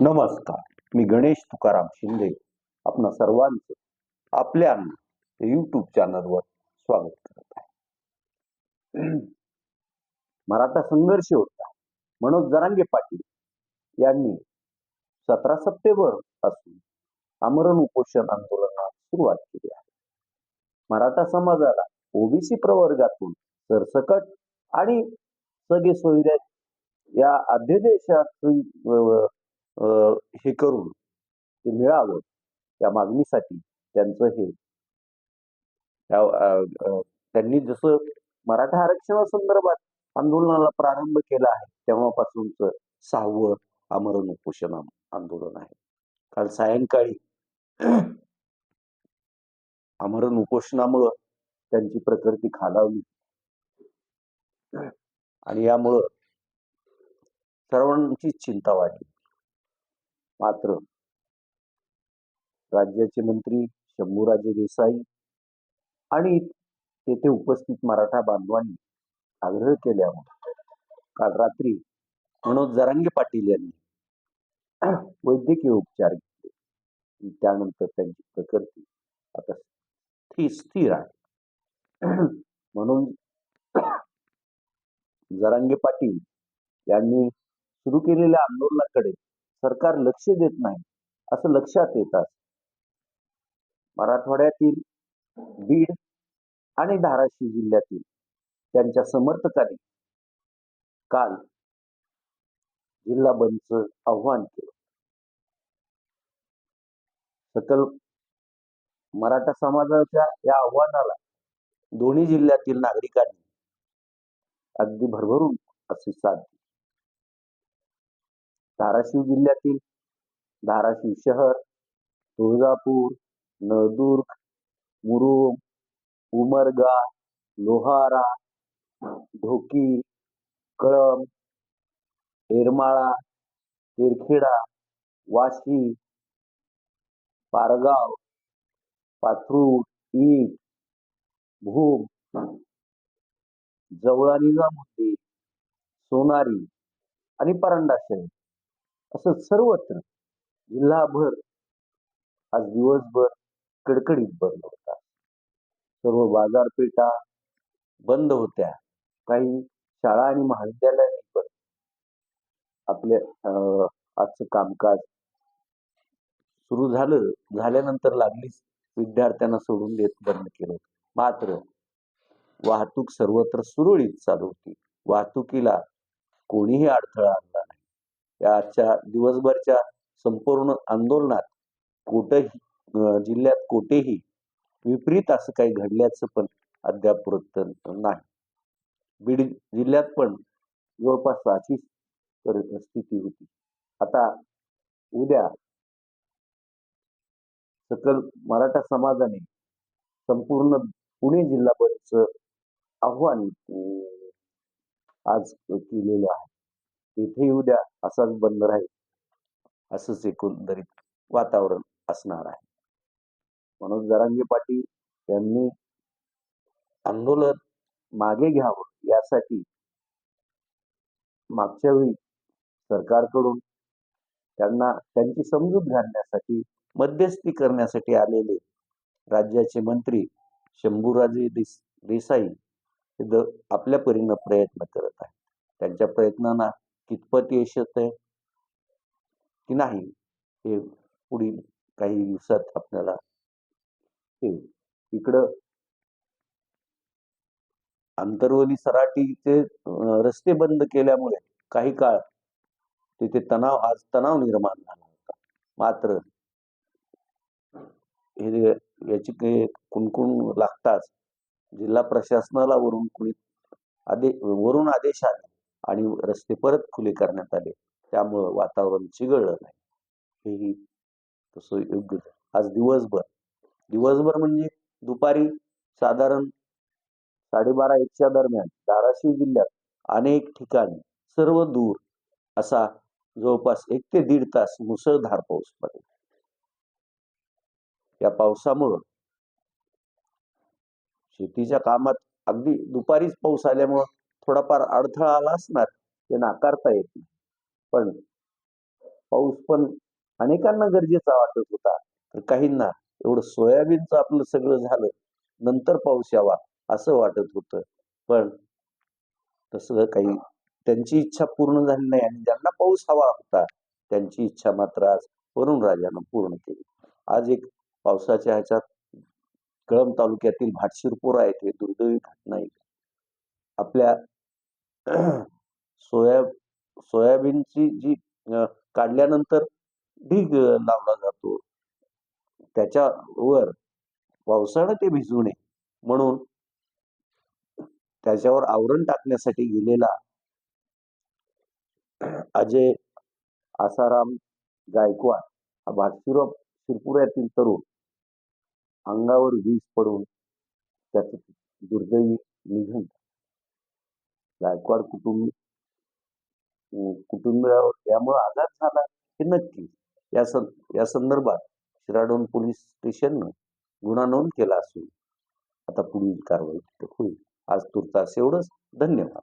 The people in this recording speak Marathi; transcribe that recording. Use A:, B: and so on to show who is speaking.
A: नमस्कार. मी गणेश तुकाराम शिंदे. आपणा सर्वांचं आपल्या युट्यूब चॅनलवर स्वागत करत आहे. मराठा संघर्ष होता. मनोज जरांगे पाटील यांनी सतरा सप्टेंबरपासून आमरण उपोषण आंदोलनास सुरुवात केली आहे. मराठा समाजाला ओबीसी प्रवर्गातून सरसकट आणि सगळे सोयरे या अध्यादेशात हे करून ते मिळावं त्या मागणीसाठी त्यांचं हे. त्यांनी जसं मराठा आरक्षणासंदर्भात आंदोलनाला प्रारंभ केला आहे तेव्हापासूनच सहावं आमरण उपोषण आंदोलन आहे. काल सायंकाळी आमरण उपोषणामुळं त्यांची प्रकृती खालावली. आणि यामुळं सर्वांचीच चिंता वाढली. मात्र. राज्याचे मंत्री शंभूराजे देसाई आणि तेथे उपस्थित मराठा बांधवांनी आग्रह केल्यामुळे काल रात्री मनोज जरांगे पाटील यांनी वैद्यकीय उपचार घेतले. त्यानंतर त्यांची प्रकृती आता स्थिर स्थिर आहे. म्हणून जरांगे पाटील यांनी सुरू केलेल्या आंदोलनाकडे सरकार लक्ष देत नाही असं लक्षात येतात. मराठवाड्यातील बीड आणि धाराशिव जिल्ह्यातील त्यांच्या समर्थकांनी काल जिल्हा बंदचं आव्हान केलं. सकल मराठा समाजाच्या या आव्हानाला दोन्ही जिल्ह्यातील नागरिकांनी अगदी भरभरून अशी साथ दिली. धाराशिव जिल्ह्यातील धाराशिव शहर तुळजापूर नळदुर्ग मुरुम उमरगा लोहारा ढोकी कळम येरमाळा तेरखेडा वाशी पारगाव पाथरूड ईट भूम जवळा निजामुद्दीन सोनारी आणि परांडा शहर. असं सर्वत्र जिल्हाभर आज दिवसभर कडकडीत बंद होता. सर्व बाजारपेठा बंद होत्या. काही शाळा आणि महाविद्यालयांनी पण आपल्या अं, आजचं कामकाज सुरू झालं झाल्यानंतर लागलीच विद्यार्थ्यांना सोडून देत बंद केलं मात्र वाहतूक सर्वत्र सुरळीत चालू होती. वाहतुकीला कोणीही अडथळा आणला नाही या आजच्या दिवसभरच्या संपूर्ण आंदोलनात कुठेही जिल्ह्यात कुठेही विपरीत असं काही घडल्याचं पण अद्याप वृत्त नाही. बीड जिल्ह्यात पण जवळपास अशीच परिस्थिती होती. आता उद्या सकल मराठा समाजाने संपूर्ण पुणे जिल्हाभरच आव्हान आज केलेलं आहे. तेथे उद्या असाच बंद राहील. असंच एकंदरीत वातावरण असणार आहे. मनोज जरांगे पाटील यांनी आंदोलन मागे घ्यावं यासाठी मागच्या वेळी सरकारकडून त्यांना त्यांची समजूत घालण्यासाठी मध्यस्थी करण्यासाठी आलेले राज्याचे मंत्री शंभूराजे देस देसाई हे द आपल्या परीनं प्रयत्न करत आहेत. त्यांच्या प्रयत्नांना कितपत यश येत आहे की नाही हे पुढील काही दिवसात आपल्याला हे इकडं आंतरवली सराटीचे रस्ते बंद केल्यामुळे काही काळ तिथे तणाव आज तणाव निर्माण झाला होता. मात्र हे याची काही कुणकुण लागताच जिल्हा प्रशासनाला वरून कुणी आदे वरून आदेश आले आणि रस्ते परत खुले करण्यात आले. त्यामुळं वातावरण चिघळलं नाही. हेही तसं योग्य आज दिवसभर दिवसभर म्हणजे दुपारी साधारण साडेबारा एकच्या दरम्यान धाराशिव जिल्ह्यात अनेक ठिकाणी सर्व दूर असा जवळपास एक ते दीड तास मुसळधार पाऊस पडला. या पावसामुळं शेतीच्या कामात अगदी दुपारीच पाऊस आल्यामुळं थोडाफार अडथळा आला असणार ते नाकारता येत नाही. पण पाऊस पण अनेकांना गरजेचा वाटत होता तर काहींना एवढं सोयाबीनचं आपलं सगळं झालं नंतर पाऊस यावा असं वाटत होतं. पण तसं काही त्यांची इच्छा पूर्ण झाली नाही आणि ज्यांना पाऊस हवा होता त्यांची इच्छा मात्र आज वरुण राजानं पूर्ण केली. आज एक पावसाच्या ह्याच्यात कळंब तालुक्यातील भाटशिरपुरा येथे दुर्दैवी घटना एक आपल्या सोया सोयाबीनची जी काढल्यानंतर ढीग लावला जातो. त्याच्यावर पावसानं ते भिजू नये. म्हणून त्याच्यावर आवरण टाकण्यासाठी गेलेला अजय आसाराम गायकवाड हा भाटशिरो शिरपुऱ्यातील तरुण अंगावर वीज पडून त्याचं दुर्दैवी निधन गायकवाड कुटुंब कुटुंबियावर यामुळे आघात झाला हे नक्की. या सं या संदर्भात शिराडोन पोलीस स्टेशननं गुन्हा नोंद केला असून आता पुढील कारवाई होईल. आज तुर्तास एवढंच. धन्यवाद.